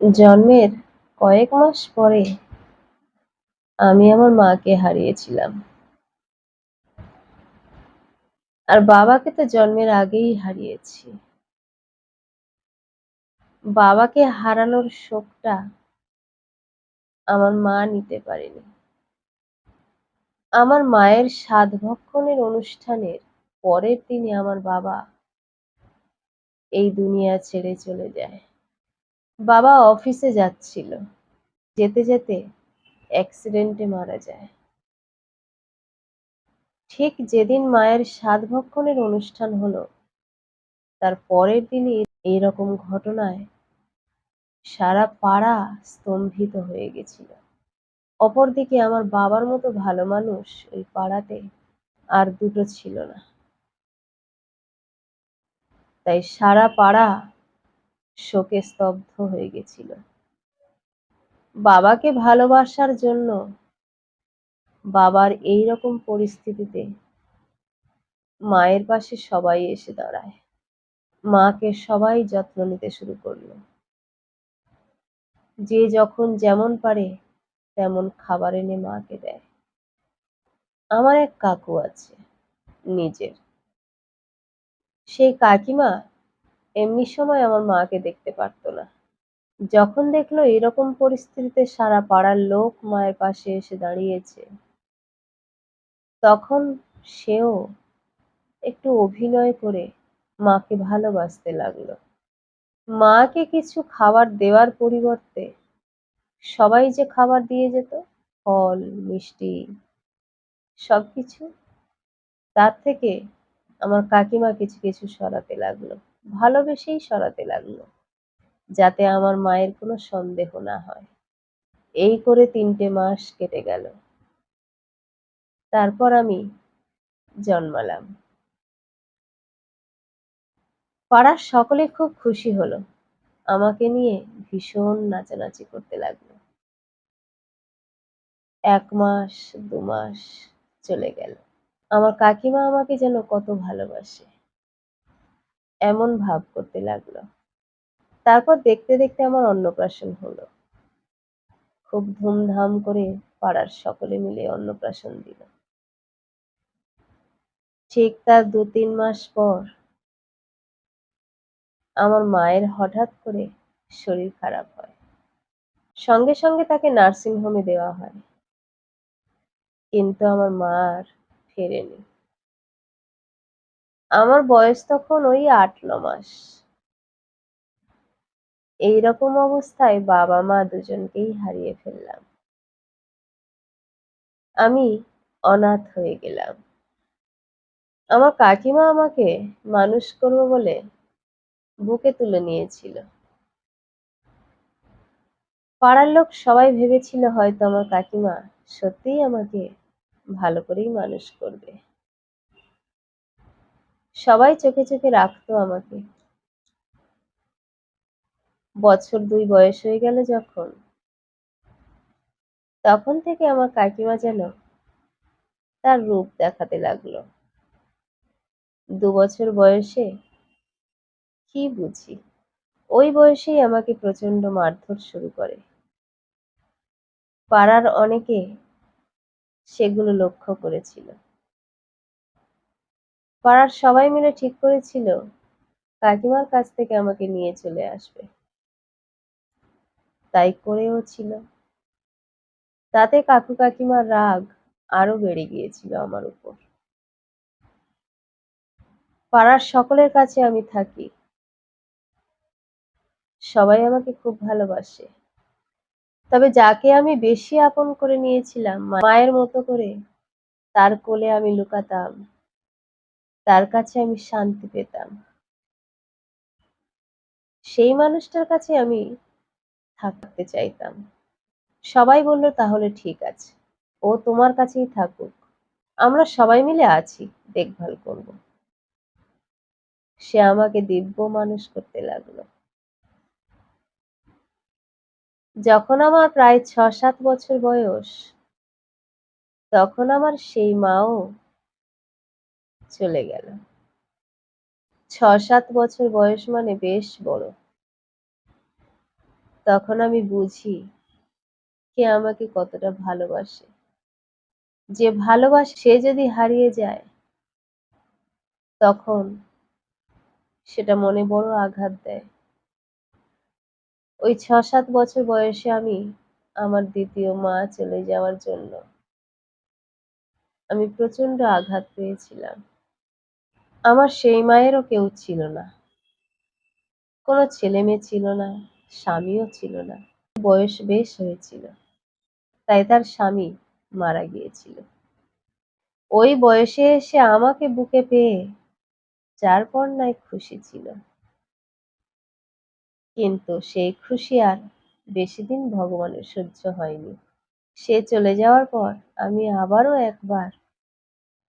জন্মের কয়েক মাস পরে আমি আমার মাকে হারিয়েছিলাম। আর বাবাকে তো জন্মের আগেই হারিয়েছি। বাবাকে হারানোর শোকটা আমার মা নিতে পারেনি। আমার মায়ের সাধ ভক্ষণের অনুষ্ঠানের পরের দিনে আমার বাবা এই দুনিয়া ছেড়ে চলে যায়। বাবা অফিসে যাচ্ছিল। যেতে যেতে অ্যাক্সিডেন্টে মারা যায়। ঠিক যেদিন মায়ের সাধ ভক্ষণের অনুষ্ঠান হলো, তার পরের দিনই এইরকম ঘটনায় সারা পাড়া স্তম্ভিত হয়ে গেছিল। অপরদিকে আমার বাবার মতো ভালো মানুষ ওই পাড়াতে আর দুটো ছিল না। তাই সারা পাড়া শোকে স্তব্ধ হয়ে গেছিল। বাবাকে ভালোবাসার জন্য বাবার এই রকম পরিস্থিতিতে মায়ের পাশে সবাই এসে দাঁড়ায়। মাকে সবাই যত্ন নিতে শুরু করল। যে যখন যেমন পারে তেমন খাবার এনে মাকে দেয়। আমার এক কাকু আছে, নিজের। সেই কাকিমা এমনি সময় আমার মাকে দেখতে পারতো না। যখন দেখল এরকম পরিস্থিতিতে সারা পাড়ার লোক মায়ের পাশে এসে দাঁড়িয়েছে, তখন সেও একটু অভিনয় করে মাকে ভালোবাসতে লাগল। মাকে কিছু খাবার দেওয়ার পরিবর্তে সবাই যে খাবার দিয়ে যেত, ফল, মিষ্টি, সবকিছু, তার থেকে আমার কাকিমা কিছু কিছু সরাতে লাগল। ভালোবেসেই সরাতে লাগল, যাতে আমার মায়ের কোনো সন্দেহ না হয়। এই করে তিনটে মাস কেটে গেল। তারপর আমি জন্মালাম। পাড়ার সকলে খুব খুশি হলো। আমাকে নিয়ে ভীষণ নাচানাচি করতে লাগল। এক মাস, দু মাস চলে গেল। আমার কাকিমা আমাকে যেন কত ভালোবাসে। এমন ভাব করতে লাগল। তারপর দেখতে দেখতে আমার অন্নপ্রাশন হলো। খুব ধুমধাম করে পাড়ার সকলে মিলে অন্নপ্রাশন দিল। ঠিক তার দু তিন মাস পর আমার মায়ের হঠাৎ করে শরীর খারাপ হয়। সঙ্গে সঙ্গে তাকে নার্সিং হোমে দেওয়া হয়। কিন্তু আমার মা আর ফেরেনি। আমার বয়স তখন ওই আট, ন মাস। এইরকম অবস্থায় বাবা মা দুজনকেই হারিয়ে ফেললাম। আমি অনাথ হয়ে গেলাম। আমার কাকিমা আমাকে মানুষ করব বলে বুকে তুলে নিয়েছিল। পাড়ার লোক সবাই ভেবেছিল হয়তো আমার কাকিমা সত্যিই আমাকে ভালো করেই মানুষ করবে। সবাই চোখে চোখে রাখতো আমাকে। বছর দুই বয়স হয়ে গেল যখন। তখন থেকে আমার কাকিমা যেন তার রূপ দেখাতে লাগল। দু বছর বয়সে কি বুঝি? ওই বয়সেই আমাকে প্রচণ্ড মারধর শুরু করে। পাড়ার অনেকে সেগুলো লক্ষ্য করেছিল। পাড়ার সবাই মিলে ঠিক করেছিল। কাকিমার কাছ থেকে আমাকে নিয়ে চলে আসবে। তাই করেও ছিল। তাতে কাকু কাকিমার রাগ আরও বেড়ে গিয়েছিল আমার উপর। পাড়ার সকলের কাছে আমি থাকি। সবাই আমাকে খুব ভালোবাসে। তবে যাকে আমি বেশি আপন করে নিয়েছিলাম, মায়ের মতো করে তার কোলে আমি লুকাতাম। তার কাছে আমি শান্তি পেতাম। সেই মানুষটার কাছে আমি থাকতে চাইতাম। সবাই বলল, তাহলে ঠিক আছে। ও তোমার কাছেই থাকুক। আমরা সবাই মিলে আছি, দেখভাল করব। সে আমাকে দিব্য মানুষ করতে লাগল। যখন আমার প্রায় ছ সাত বছর বয়স, তখন আমার সেই মাও চলে গেল। ছ সাত বছর বয়স মানে বেশ বড়। তখন আমি বুঝি কে আমাকে কতটা ভালোবাসে। যে ভালোবাসে, সে যদি হারিয়ে যায়, তখন সেটা মনে বড় আঘাত দেয়। ওই ছ সাত বছর বয়সে আমি আমার দ্বিতীয় মা চলে যাওয়ার জন্য আমি প্রচণ্ড আঘাত পেয়েছিলাম। আমার সেই মায়েরও কেউ ছিল না। কোনো ছেলে মেয়ে ছিল না, স্বামীও ছিল না। বয়স বেশ হয়েছিল, তাই তার স্বামী মারা গিয়েছিল। ওই বয়সে এসে আমাকে বুকে পেয়ে যার নাই খুশি ছিল। কিন্তু সেই খুশি আর বেশি দিন ভগবানের সহ্য হয়নি। সে চলে যাওয়ার পর আমি আবারও একবার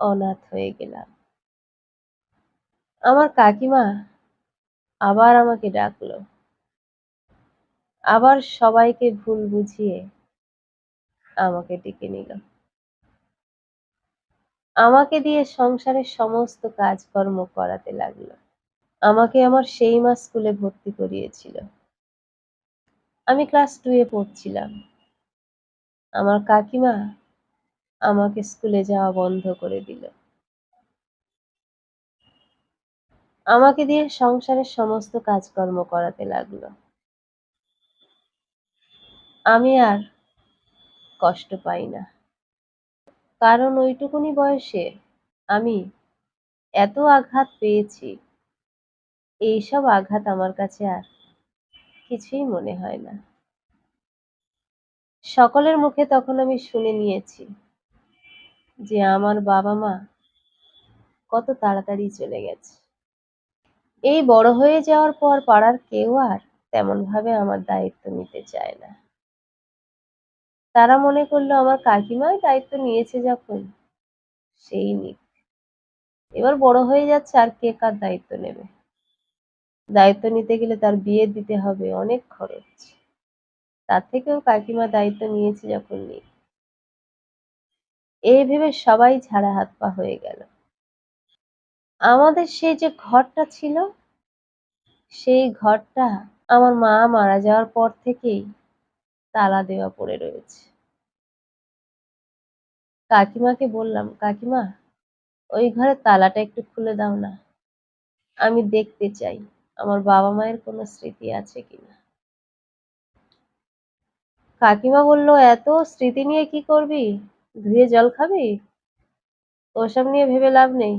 অনাথ হয়ে গেলাম। আমার কাকিমা আবার আমাকে ডাকলো। আবার সবাইকে ভুল বুঝিয়ে আমাকে ডেকে নিল। আমাকে দিয়ে সংসারের সমস্ত কাজকর্ম করাতে লাগল। আমাকে আমার সেই মা স্কুলে ভর্তি করিয়েছিল। আমি ক্লাস টুয়ে পড়ছিলাম। আমার কাকিমা আমাকে স্কুলে যাওয়া বন্ধ করে দিল। আমাকে দিয়ে সংসারের সমস্ত কাজকর্ম করাতে লাগল। আমি আর কষ্ট পাই না। কারণ ওইটুকুনি বয়সে আমি এত আঘাত পেয়েছি, এইসব আঘাত আমার কাছে আর কিছুই মনে হয় না। সকলের মুখে তখন আমি শুনে নিয়েছি যে আমার বাবা মা কত তাড়াতাড়ি চলে গেছে। এই বড় হয়ে যাওয়ার পর পাড়ার কেউ আর তেমন ভাবে আমার দায়িত্ব নিতে চায় না। তারা মনে করল আমার কাকিমাই দায়িত্ব নিয়েছে যখন সেই নিক। এবার বড় হয়ে যাচ্ছে আর কে কার দায়িত্ব নেবে? দায়িত্ব নিতে গেলে তার বিয়ে দিতে হবে, অনেক খরচ। তার থেকেও কাকিমা দায়িত্ব নিয়েছে যখন নিক। এই ভেবে সবাই ঝাড়া হাত পা হয়ে গেল। আমাদের সেই যে ঘরটা ছিল, সেই ঘরটা আমার মা মারা যাওয়ার পর থেকেই তালা দেওয়া পড়ে রয়েছে। কাকিমাকে বললাম, কাকিমা, ওই ঘরের তালাটা একটু খুলে দাও না। আমি দেখতে চাই, আমার বাবা মায়ের কোনো স্মৃতি আছে কিনা কাকিমা বলল, এত স্মৃতি নিয়ে কি করবি? ধুয়ে জল খাবি? ওসব নিয়ে ভেবে লাভ নেই।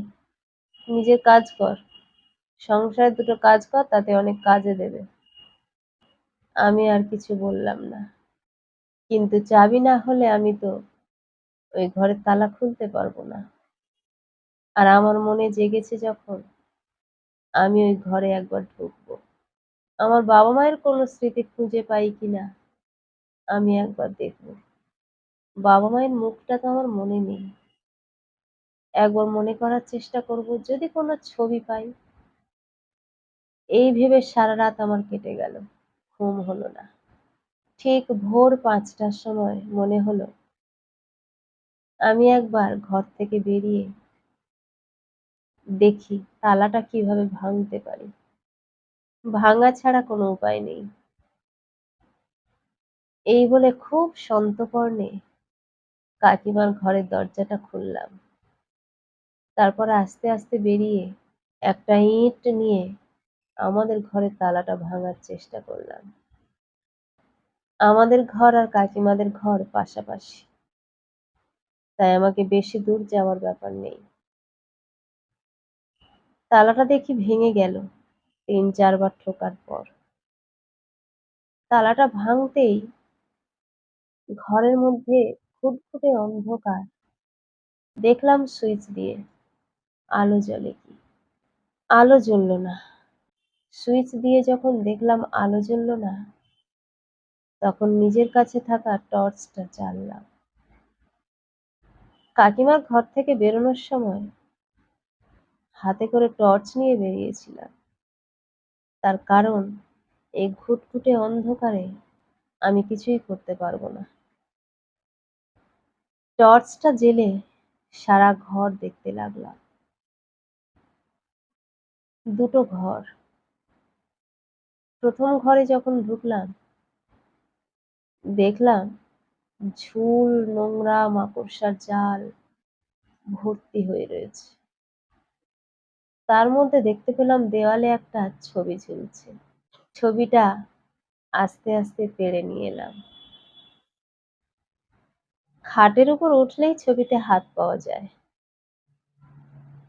নিজের কাজ কর। সংসারে দুটো কাজ কর, তাতে অনেক কাজে দেবে। আমি আর কিছু বললাম না। কিন্তু চাবি না হলে আমি তো ওই ঘরের তালা খুলতে পারব না। আর আমার মনে জেগেছে যখন আমি ওই ঘরে একবার ঢুকবো। আমার বাবা মায়ের কোনো স্মৃতি খুঁজে পাই কিনা, আমি একবার দেখব। বাবা মায়ের মুখটা তো আমার মনে নেই। একবার মনে করার চেষ্টা করব, যদি কোনো ছবি পাই। এই ভেবে সারা রাত আমার কেটে গেল, ঘুম হলো না। ঠিক ভোর পাঁচটার সময় মনে হলো, আমি একবার ঘর থেকে বেরিয়ে দেখি তালাটা কীভাবে ভাঙতে পারি। ভাঙা ছাড়া কোনো উপায় নেই। এই বলে খুব সন্তর্পণে কাকিমার ঘরের দরজাটা খুললাম। তারপর আস্তে আস্তে বেরিয়ে একটা ইট নিয়ে আমাদের ঘরের তালাটা ভাঙার চেষ্টা করলাম। আমাদের ঘর আর কাকিমাদের ঘর পাশাপাশি। তাই আমাকে বেশি দূর যাওয়ার ব্যাপার নেই। তালাটা দেখি ভেঙে গেল তিন চারবার ঠোকার পর। তালাটা ভাঙতেই ঘরের মধ্যে খুটখুটে অন্ধকার। দেখলাম সুইচ দিয়ে আলো জ্বলে কি? আলো জ্বলল না। সুইচ দিয়ে যখন দেখলাম আলো জ্বলল না, তখন নিজের কাছে থাকা টর্চটা জ্বাললাম। কাকিমার ঘর থেকে বেরোনোর সময় হাতে করে টর্চ নিয়ে বেরিয়েছিলাম। তার কারণ, এই ঘুটঘুটে অন্ধকারে আমি কিছুই করতে পারব না। টর্চটা জেলে সারা ঘর দেখতে লাগলাম। দুটো ঘর প্রথম ঘরে যখন ঢুকলাম দেখলাম ঝুল, নোংরা, মাকড়সার জাল ভর্তি হয়ে রয়েছে। তার মধ্যে দেখতে পেলাম দেওয়ালে একটা ছবি ঝুলছে। ছবিটা আস্তে, আস্তে পেড়ে নিয়ে এলাম। খাটের উপর উঠলেই ছবিতে হাত পাওয়া যায়।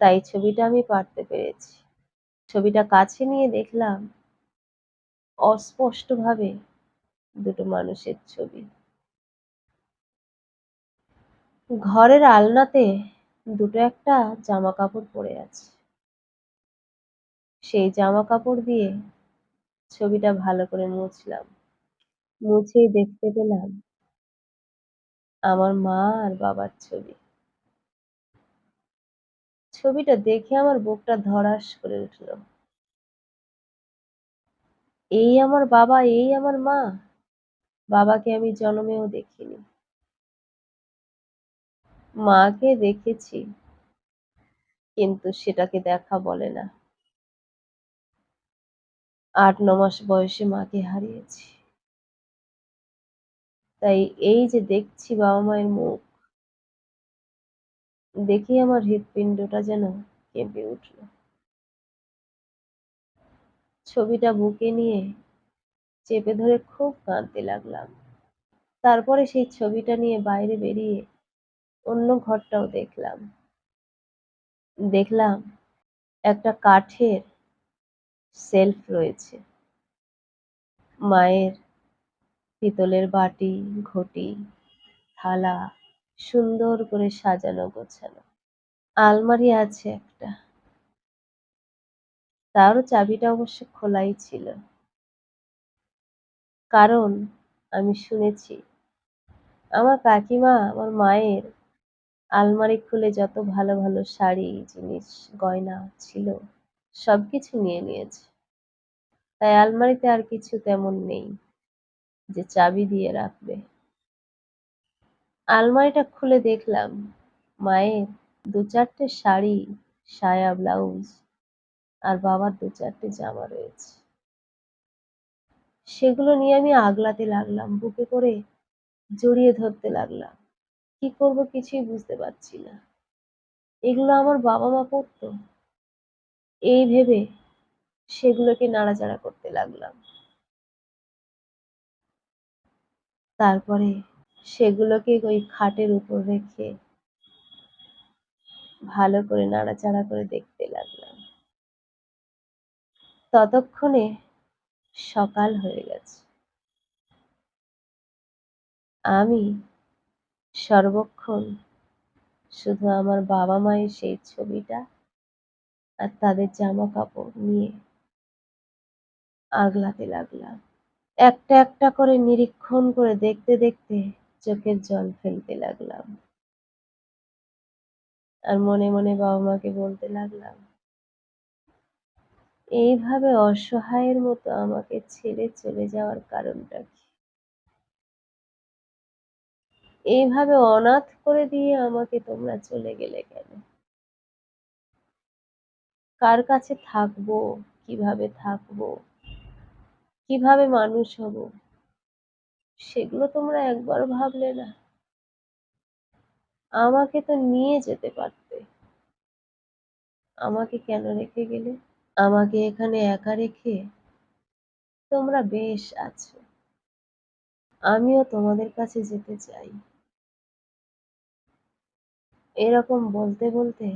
তাই ছবিটা আমি পারতে পেরেছি। ছবিটা কাছে নিয়ে দেখলাম, অস্পষ্টভাবে দুটো মানুষের ছবি। ঘরের আলনাতে দুটো একটা জামা কাপড় পরে আছে। সেই জামা কাপড় দিয়ে ছবিটা ভালো করে মুছলাম। মুছেই দেখতে পেলাম আমার মা আর বাবার ছবি। ছবিটা দেখে আমার বুকটা ধড়াস করে উঠল। এই আমার বাবা, এই আমার মা! বাবাকে আমি জনমেও দেখিনি। মাকে দেখেছি, কিন্তু সেটাকে দেখা বলে না। আট ন মাস বয়সে মাকে হারিয়েছি। তাই এই যে দেখছি বাবা মায়ের মুখ, দেখেই আমার হৃৎপিণ্ডটা যেন কেঁপে উঠল। ছবিটা বুকে নিয়ে চেপে ধরে খুব কাঁদতে লাগলাম। তারপরে সেই ছবিটা নিয়ে বাইরে বেরিয়ে অন্য ঘরটাও দেখলাম। দেখলাম একটা কাঠের সেলফ রয়েছে। মায়ের পিতলের বাটি, ঘটি, থালা সুন্দর করে সাজানো গোছানো। আলমারি আছে একটা। তারও চাবিটা অবশ্য খোলাই ছিল। কারণ আমি শুনেছি আমার কাকিমা আমার মায়ের আলমারি খুলে যত ভালো ভালো শাড়ি, জিনিস, গয়না ছিল সবকিছু নিয়ে নিয়েছে। তাই আলমারিতে আর কিছু তেমন নেই যে চাবি দিয়ে রাখবে। আলমারিটা খুলে দেখলাম মায়ের দু চারটে শাড়ি, সায়া, ব্লাউজ আর বাবার দু চারটে জামা রয়েছে। সেগুলো নিয়ে আমি আগলাতে লাগলাম, বুকে করে জড়িয়ে ধরতে লাগলাম। কি করব কিছুই বুঝতে পারছি না। এগুলো আমার বাবা মা পরতো। এই ভেবে সেগুলোকে নাড়াচাড়া করতে লাগলাম। তারপরে সেগুলোকে ওই খাটের উপর রেখে ভালো করে নাড়াচাড়া করে দেখতে লাগলাম। ততক্ষণে সকাল হয়ে গেছে। আমি সর্বক্ষণ শুধু আমার বাবা মায়ের সেই ছবিটা আর তাদের জামা কাপড় নিয়ে আগলাতে লাগলাম। একটা একটা করে নিরীক্ষণ করে দেখতে দেখতে চোখের জল ফেলতে লাগলাম। আর মনে মনে বাবা মাকে বলতে লাগলাম, এইভাবে অসহায়ের মতো আমাকে ছেড়ে চলে যাওয়ার কারণটা কি? এইভাবে অনাথ করে দিয়ে আমাকে তোমরা চলে গেলে কেন? কার কাছে থাকব? কীভাবে থাকব? কীভাবে মানুষ হব? সেগুলো তোমরা একবার ভাবলে না? আমাকে তো নিয়ে যেতে পারতে। আমাকে কেন রেখে গেলে? আমাকে এখানে একা রেখে তোমরা বেশ আছো। আমিও তোমাদের কাছে যেতে চাই। এরকম বলতে বলতে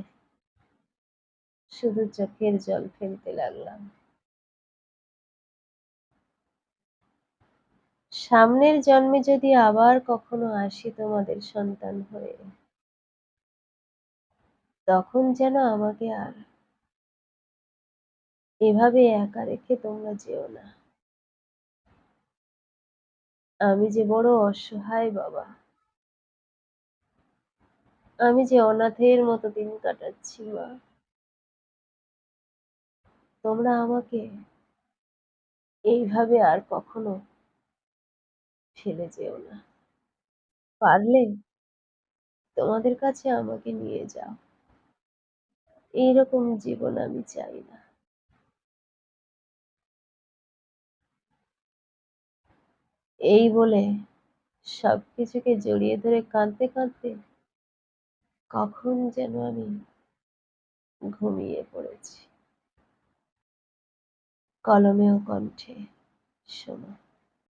শুধু চোখের জল ফেলতে লাগলাম। সামনের জন্মে যদি আবার কখনো আসি তোমাদের সন্তান হয়ে, তখন যেন আমাকে আর এভাবে একা রেখে তোমরা যেও না। আমি যে বড় অসহায় বাবা। আমি যে অনাথের মতো দিন কাটাচ্ছি মা। তোমরা আমাকে এইভাবে আর কখনো ফেলে যেও না। পারলে তোমাদের কাছে আমাকে নিয়ে যাও। এইরকম জীবন আমি চাই না। এই বলে সবকিছুকে জড়িয়ে ধরে কাঁদতে কাঁদতে কখন যেন আমি ঘুমিয়ে পড়েছি কলমে ও কণ্ঠে সোমা